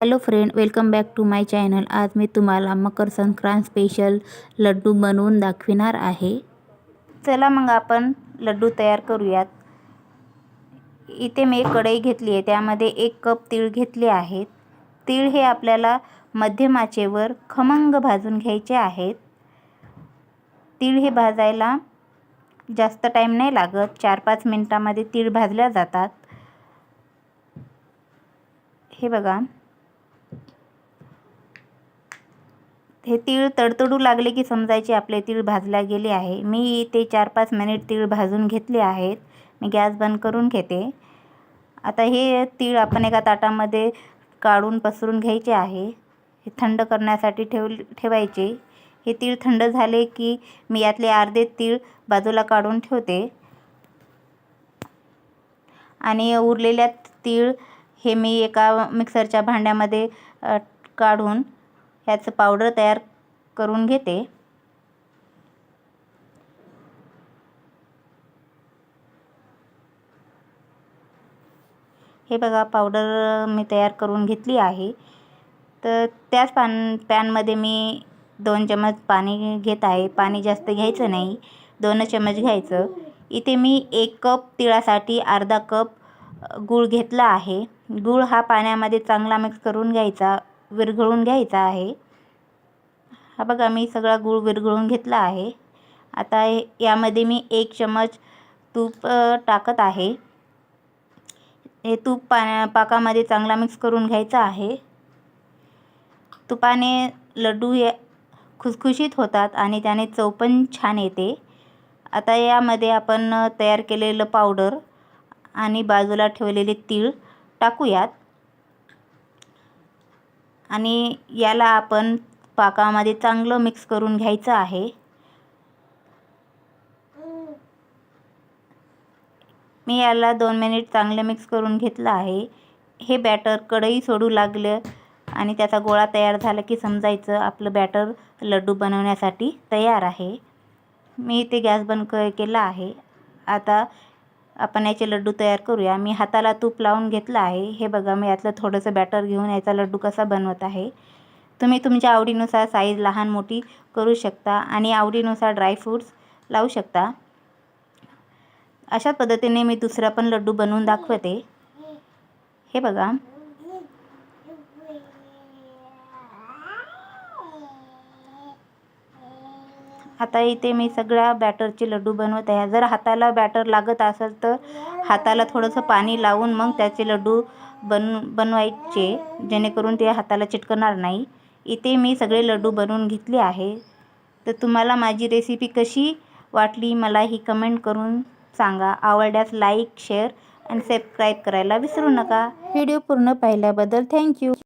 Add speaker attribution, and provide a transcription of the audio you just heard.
Speaker 1: Hello friend welcome back to my channel आज मी तुम्हाला मकर संक्रांत स्पेशल लड्डू बनवून दाखविणार आहे. चला मग आपण लड्डू तयार करूयात. इथे मी एक कढई घेतली आहे. त्यामध्ये एक कप तीळ घेतले आहेत. तीळ हे आपल्याला मध्यमाचेवर खमंग भाजून घ्यायचे आहेत. तीळ हे भाजायला जास्त टाईम नाही लागत. चार पाच मिनटामध्ये तीळ भाजल्या जातात. हे बघा. हे तीळ तडतडू लागले की समजायचे आपले तीळ भाजल्या गेले आहे. मी ते चार पाच मिनिट तीळ भाजून घेतले आहेत. मी गॅस बंद करून घेते. आता हे तीळ आपण एका ताटामध्ये काढून पसरून घ्यायचे आहे. हे थंड करण्यासाठी ठेव ठेवायचे. हे तीळ थंड झाले की मी यातले अर्धे तीळ बाजूला काढून ठेवते. आणि उरलेल्या तीळ हे मी एका मिक्सरच्या भांड्यामध्ये काढून ह्याचं पावडर तयार करून घेते. हे बघा पावडर मी तयार करून घेतली आहे. तर त्याच पान पॅनमध्ये मी दोन चमच पाणी घेत आहे. पाणी जास्त घ्यायचं नाही दोन चमच घ्यायचं. इथे मी एक कप तिळासाठी अर्धा कप गूळ घेतला आहे. गूळ हा पाण्यामध्ये चांगला मिक्स करून घ्यायचा. विरघळून घ्यायचा आहे. हा बघा मी सगळा गूळ विरघळून घेतला आहे. आता यामध्ये मी एक चमच तूप टाकत आहे. हे तूप पा पाकामध्ये चांगला मिक्स करून घ्यायचा आहे. तुपाने लड्डू या खुसखुशीत होतात आणि त्याने चव पण छान येते. आता यामध्ये आपण तयार केलेलं पावडर आणि बाजूला ठेवलेले तीळ टाकूयात. आणि याला आपण पाकामध्ये चांगलं मिक्स करून घ्यायचं आहे. मी याला दोन मिनिट चांगलं मिक्स करून घेतलं आहे. हे बॅटर कढई सोडू लागलं आणि त्याचा गोळा तयार झाला की समजायचं आपलं बॅटर लड्डू बनवण्यासाठी तयार आहे. मी ते गॅस बंद क केला आहे. आता आपण याचे लड्डू तयार करूया. मी हाताला तूप लावून घेतलं आहे. हे बघा मी यातलं थोडंसं बॅटर घेऊन याचा लड्डू कसा बनवत आहे. तुम्ही तुमच्या आवडीनुसार साईज लहान मोठी करू शकता आणि आवडीनुसार ड्रायफ्रूट्स लावू शकता. अशा पद्धतीने मी दुसरा पण लड्डू बनवून दाखवते. हे बघा. आता इथे मी सगळ्या बॅटरचे लड्डू बनवत आहे. जर हाताला बॅटर लागत असेल तर हाताला थोडंसं पाणी लावून मग त्याचे लड्डू बन बनवायचे जेणेकरून ते हाताला चिटकणार नाही. इथे मी सगळे लड्डू बनवून घेतले आहे. तर तुम्हाला माझी रेसिपी कशी वाटली मला ही कमेंट करून सांगा. आवडल्यास लाईक शेअर आणि सबस्क्राईब करायला विसरू नका. व्हिडिओ पूर्ण पाहिल्याबद्दल थँक्यू.